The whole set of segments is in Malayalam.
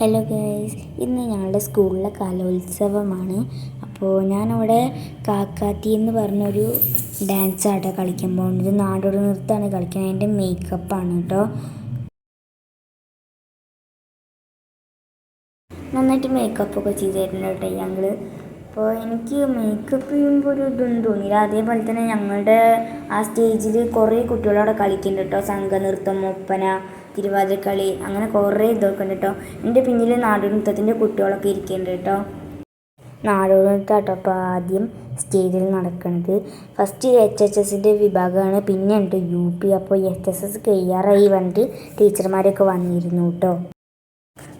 ഹലോ ഗൈസ് ഇന്ന് ഞങ്ങളുടെ സ്കൂളിലെ കലോത്സവമാണ്. അപ്പോൾ ഞാനവിടെ കാക്കാത്തി എന്ന് പറഞ്ഞൊരു ഡാൻസ് ആട്ടോ കളിക്കാൻ പോകുന്നത്. നാടോടി നൃത്തമാണ് കളിക്കുന്നത്. അതിന്റെ മേക്കപ്പാണ് കേട്ടോ നന്നായിട്ട് മേക്കപ്പൊക്കെ ചെയ്തിരുന്നു കേട്ടോ ഞങ്ങൾ അപ്പോൾ എനിക്ക് മേക്കപ്പ് ചെയ്യുമ്പോൾ ഒരു ഇതൊന്നും തോന്നിയില്ല. അതേപോലെ തന്നെ ഞങ്ങളുടെ ആ സ്റ്റേജിൽ കുറേ കുട്ടികളവിടെ കളിക്കുന്നുണ്ട് കേട്ടോ സംഘനൃത്തം ഒപ്പന തിരുവാതിരക്കളി അങ്ങനെ കുറേ ഇതൊക്കെ ഉണ്ട് കേട്ടോ എന്റെ പിന്നിൽ നാടോടിനൃത്തത്തിന്റെ കുട്ടികളൊക്കെ ഇരിക്കുന്നുണ്ട് കേട്ടോ നാടോടി കേട്ടോ അപ്പോൾ ആദ്യം സ്റ്റേജിൽ നടക്കുന്നത്. ഫസ്റ്റ് എച്ച് എച്ച് എസിന്റെ വിഭാഗമാണ്. പിന്നെ ഉണ്ട് യു പി. അപ്പോൾ എച്ച് എസ് എസ് കഴിയാറായി വന്നിട്ട് ടീച്ചർമാരൊക്കെ വന്നിരുന്നു കേട്ടോ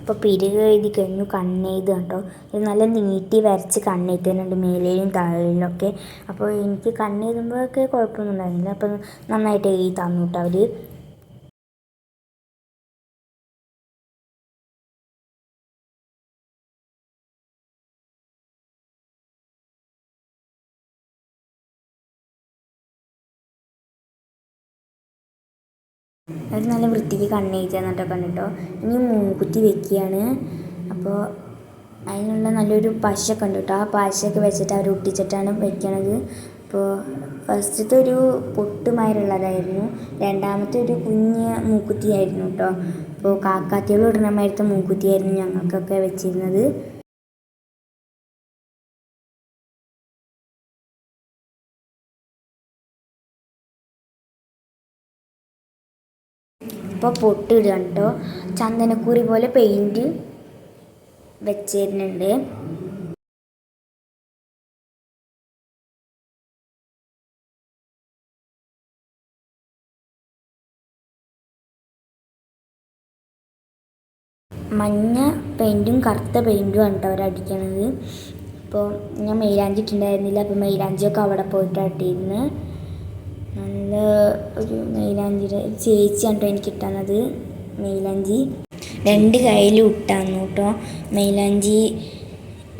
അപ്പോൾ പിരിക് എഴുതി കഴിഞ്ഞു കണ്ണെഴുതുക കേട്ടോ ഇത് നല്ല നീട്ടി വരച്ച് കണ്ണെഴുതുന്നുണ്ട് മേലെയും താഴെയിലൊക്കെ അപ്പോൾ എനിക്ക് കണ്ണെഴുതുമ്പോഴൊക്കെ കുഴപ്പമൊന്നും ഉണ്ടായിരുന്നില്ല. അപ്പോൾ നന്നായിട്ട് എഴുതി തന്നു കേട്ടോ അവർ അവർ നല്ല വൃത്തിക്ക് കണ്ണെഴുതി തന്നിട്ടൊക്കെ കണ്ടിട്ടോ. ഇനി മൂക്കുത്തി വെക്കുകയാണ്. അപ്പോൾ അതിനുള്ള നല്ലൊരു പശയൊക്കെ ഉണ്ട് കേട്ടോ. ആ പശയൊക്കെ വെച്ചിട്ട് അവർ ഒട്ടിച്ചിട്ടാണ് വെക്കണത്. അപ്പോൾ ഫസ്റ്റത്തെ ഒരു പൊട്ടുമാരുള്ളതായിരുന്നു രണ്ടാമത്തെ ഒരു കുഞ്ഞ് മൂക്കുത്തിയായിരുന്നു കേട്ടോ. അപ്പോൾ കാക്കാത്തികൾ ഇടുന്ന മൂക്കുത്തിയായിരുന്നു ഞങ്ങൾക്കൊക്കെ വെച്ചിരുന്നത്. അപ്പോൾ പൊട്ടിടുക കേട്ടോ ചന്ദനക്കുറി പോലെ പെയിന്റ് വെച്ചിരുന്നുണ്ട്. മഞ്ഞ പെയിന്റും കറുത്ത പെയിന്റും ആണ് കേട്ടോ അവരടിക്കണത് അപ്പോൾ ഞാൻ ഇട്ടിട്ടുണ്ടായിരുന്നില്ല അപ്പോൾ മെയിലാഞ്ചിയൊക്കെ അവിടെ പോയിട്ട് ഇട്ടിരുന്ന് നല്ല ഒരു മെയിലാഞ്ചിയുടെ ചേച്ചിയാണ് കേട്ടോ എനിക്ക് ഇട്ടുന്നത് മെയിലാഞ്ചി രണ്ട് കയ്യിലും ഇട്ടാന്നു കേട്ടോ. മെയിലാഞ്ചി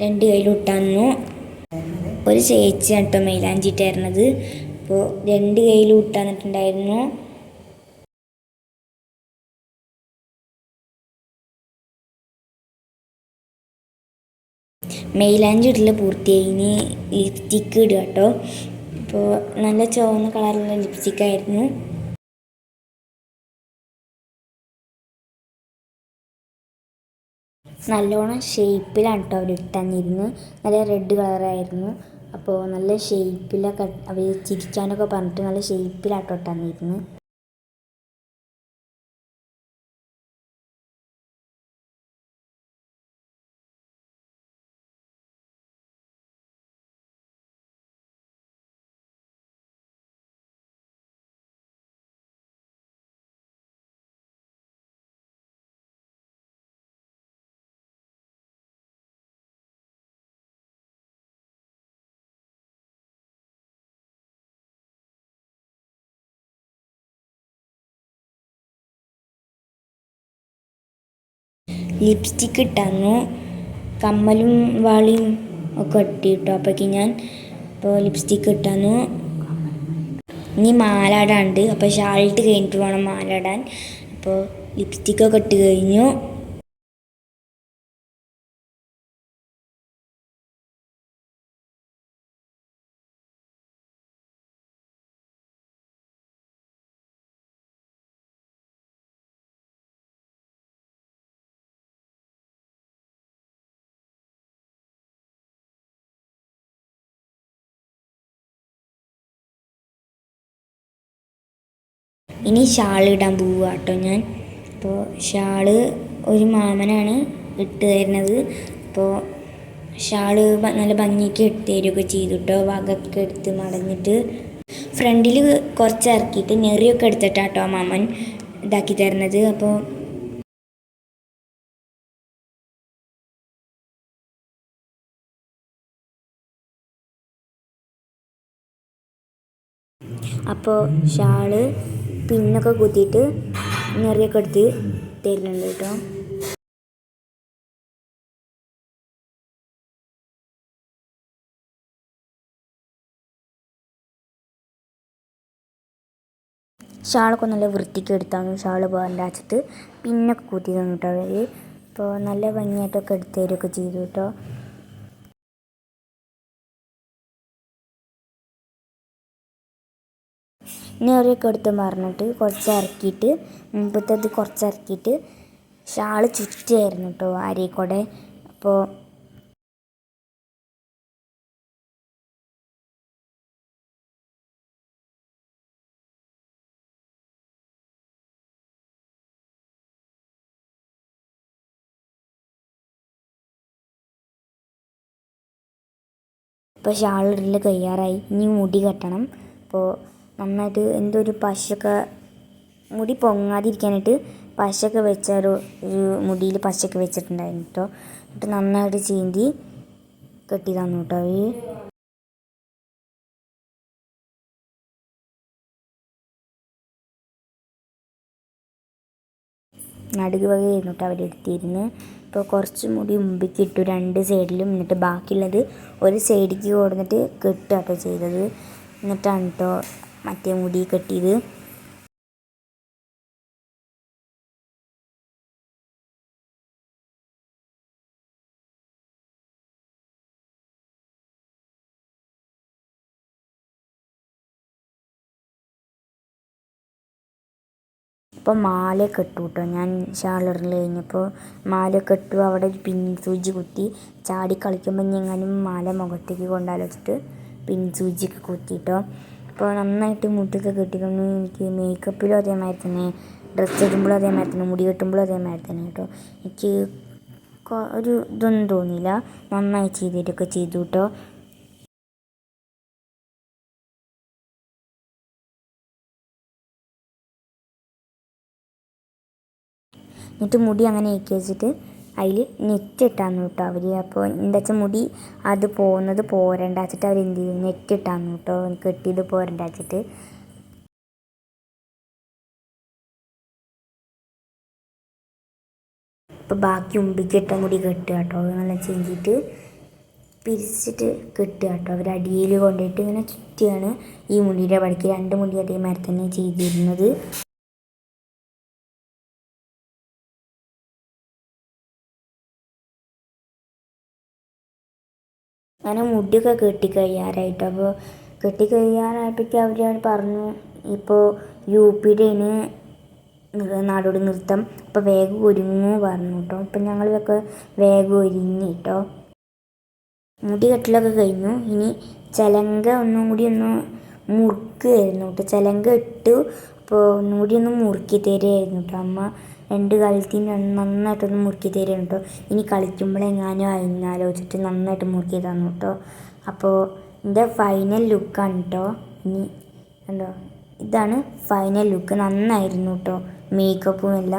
രണ്ട് കയ്യിലും ഇട്ടാന്നു. ഒരു ചേച്ചിയാണ് കേട്ടോ മെയിലാഞ്ചി ഇട്ടായിരുന്നത് അപ്പോൾ രണ്ട് കയ്യിലും ഇട്ടാന്നിട്ടുണ്ടായിരുന്നു. മെയിലാഞ്ചി ഇടൽ പൂർത്തിയായി. ഇനി ലിപ്സ്റ്റിക്ക് ഇടുക കേട്ടോ. അപ്പോൾ നല്ല ചുവന്ന കളറുള്ള ലിപ്സ്റ്റിക് ആയിരുന്നു. നല്ലോണം ഷേപ്പിലാണ് കേട്ടോ അവർ ഇട്ടന്നിരുന്നു നല്ല റെഡ് കളറായിരുന്നു അപ്പോൾ നല്ല ഷേപ്പിലൊക്കെ അവർ ചിരിക്കാനൊക്കെ പറഞ്ഞിട്ട് നല്ല ഷേപ്പിലാട്ടോ ഇട്ടന്നിരുന്നു ലിപ്സ്റ്റിക്ക് ഇട്ടായിരുന്നു കമ്മലും വാളിയും ഒക്കെ ഇട്ടിട്ടോ അപ്പോഴേക്ക് ഞാൻ ഇപ്പോൾ ലിപ്സ്റ്റിക്ക് ഇട്ടാന്നു. ഇനി മാലാടാണ്ട് അപ്പോൾ ഷാളിട്ട് കഴിഞ്ഞിട്ട് വേണം മാലാടാൻ അപ്പോൾ ലിപ്സ്റ്റിക്കൊക്കെ ഇട്ട് കഴിഞ്ഞു. ഇനി ഷാൾ ഇടാൻ പോവുക കേട്ടോ ഞാൻ. അപ്പോൾ ഷാൾ ഒരു മാമനാണ് ഇട്ട് തരുന്നത്. അപ്പോൾ ഷാൾ നല്ല ഭംഗിക്ക് ഇട്ട് തരികയൊക്കെ ചെയ്തു കേട്ടോ. വകൊക്കെ എടുത്ത് മടഞ്ഞിട്ട് ഫ്രണ്ടിൽ കുറച്ച് ഇറക്കിയിട്ട് നെറിയൊക്കെ എടുത്തിട്ടാട്ടോ മാമൻ ഇതാക്കി തരുന്നത്. അപ്പോൾ അപ്പോൾ ഷാൾ പിന്നൊക്കെ കുത്തിയിട്ട് നിറയൊക്കെ എടുത്ത് തരുന്നുണ്ട് കേട്ടോ. ഷാളൊക്കെ നല്ല വൃത്തിക്ക് എടുത്താണ് ഷാൾ പോകാൻ വെച്ചിട്ട് പിന്നൊക്കെ കൂത്തി തന്നിട്ട് അവർ അപ്പോൾ നല്ല ഭംഗിയായിട്ടൊക്കെ എടുത്തു തരുമൊക്കെ ചെയ്തു കേട്ടോ. ഇനി അവരൊക്കെ എടുത്ത് മറിഞ്ഞിട്ട് കുറച്ച് ഇറക്കിയിട്ട് മുമ്പത്തത് കുറച്ച് ഇറക്കിയിട്ട് ഷാൾ ചുറ്റിയായിരുന്നു കേട്ടോ അരിക്കൂടെ. അപ്പോൾ ഇപ്പോൾ ഷാളിൽ കയ്യാറായി. ഇനി മുടി കെട്ടണം. അപ്പോൾ നന്നായിട്ട് എന്തോ ഒരു പശയൊക്കെ മുടി പൊങ്ങാതിരിക്കാനായിട്ട് പശയൊക്കെ വെച്ച ഒരു മുടിയിൽ പശയൊക്കെ വെച്ചിട്ടുണ്ടായിരുന്നു കേട്ടോ എന്നിട്ട് നന്നായിട്ട് ചീന്തി കെട്ടി തന്നു കേട്ടോ അവർ നടുക് വകയായിരുന്നു കേട്ടോ അവരെടുത്തിരുന്ന് ഇപ്പോൾ കുറച്ച് മുടി മുമ്പിൽ ഇട്ടു. രണ്ട് സൈഡിലും എന്നിട്ട് ബാക്കിയുള്ളത് ഒരു സൈഡിലേക്ക് കൊടുത്തിട്ട് കെട്ടുക കേട്ടോ ചെയ്തത്. എന്നിട്ടാണ് കേട്ടോ മറ്റേ മുടി കെട്ടിയത്. അപ്പോൾ മാല കെട്ടൂട്ടോ കേട്ടോ. ഞാൻ ഷാളറിൽ കഴിഞ്ഞപ്പോൾ മാല കെട്ടു അവിടെ ഒരു പിൻ സൂചി കുത്തി. ചാടി കളിക്കുമ്പോൾ ഞാനും മാല മുഖത്തേക്ക് കൊണ്ടാലോചിച്ചിട്ട് പിൻ സൂചിയൊക്കെ കുത്തിയിട്ടോ. അപ്പോൾ നന്നായിട്ട് മുട്ടൊക്കെ കെട്ടിക്കൊണ്ട് എനിക്ക് മേക്കപ്പിലും അതേമാതിരി തന്നെ ഡ്രസ്സ് ഇടുമ്പോഴും അതേമാതിരി തന്നെ മുടി കെട്ടുമ്പോഴും അതേമാതിരി തന്നെ കേട്ടോ. എനിക്ക് ഒരു ഇതൊന്നും തോന്നിയില്ല. നന്നായി ചെയ്തിട്ടൊക്കെ ചെയ്തു കേട്ടോ. എന്നിട്ട് മുടി അങ്ങനെ ഏക്കി വെച്ചിട്ട് അതിൽ നെറ്റ് ഇട്ടാന്ന് കേട്ടോ അവർ അപ്പോൾ എന്താ വെച്ചാൽ മുടി അത് പോകുന്നത് പോരണ്ട വെച്ചിട്ട് അവർ എന്ത് ചെയ്തു നെറ്റ് ഇട്ടാന്ന് കേട്ടോ. കെട്ടിയത് പോരണ്ട വെച്ചിട്ട്. അപ്പോൾ ബാക്കി ഉമ്പിക്ക് ഇട്ട മുടി കെട്ടുക കേട്ടോ. നല്ല ചെഞ്ചിട്ട് പിരിച്ചിട്ട് കെട്ടുക കേട്ടോ. അവർ അടിയിൽ കൊണ്ടുപോയിട്ട് ഇങ്ങനെ ചുറ്റിയാണ് ഈ മുടിയുടെ പടിക്ക്. രണ്ട് മുടി അതേമാതിരി തന്നെ ചെയ്തിരുന്നത്. അങ്ങനെ മുടിയൊക്കെ കെട്ടി കഴിയാറായിട്ട് അപ്പോൾ കെട്ടി കഴിയാറായപ്പോഴേക്കും അവർ പറഞ്ഞു ഇപ്പോൾ യു പിയുടെയാണ് നാടോടി നൃത്തം അപ്പോൾ വേഗം ഒരുങ്ങു പറഞ്ഞു കേട്ടോ അപ്പം ഞങ്ങളിതൊക്കെ വേഗം ഒരുങ്ങി കേട്ടോ മുടി കെട്ടലൊക്കെ കഴിഞ്ഞു. ഇനി ചലങ്ക ഒന്നും കൂടി ഒന്ന് മുറുക്കുകയായിരുന്നു കേട്ടോ ചലങ്ക ഇട്ടു. അപ്പോൾ ഒന്നുകൂടി ഒന്ന് മുറുക്കി തരുമായിരുന്നു കേട്ടോ അമ്മ. രണ്ട് കാലത്തിന് നന്നായിട്ടൊന്ന് മുറുക്കി തരുന്നു കേട്ടോ ഇനി കളിക്കുമ്പോഴെങ്ങാനും ആലോചിച്ചിട്ട് നന്നായിട്ട് മുറുക്കി തന്നു കേട്ടോ അപ്പോൾ എന്റെ ഫൈനൽ ലുക്കാണ് കേട്ടോ ഇനി കണ്ടോ? ഇതാണ് ഫൈനൽ ലുക്ക് നന്നായിരുന്നു കേട്ടോ മേക്കപ്പും എല്ലാം.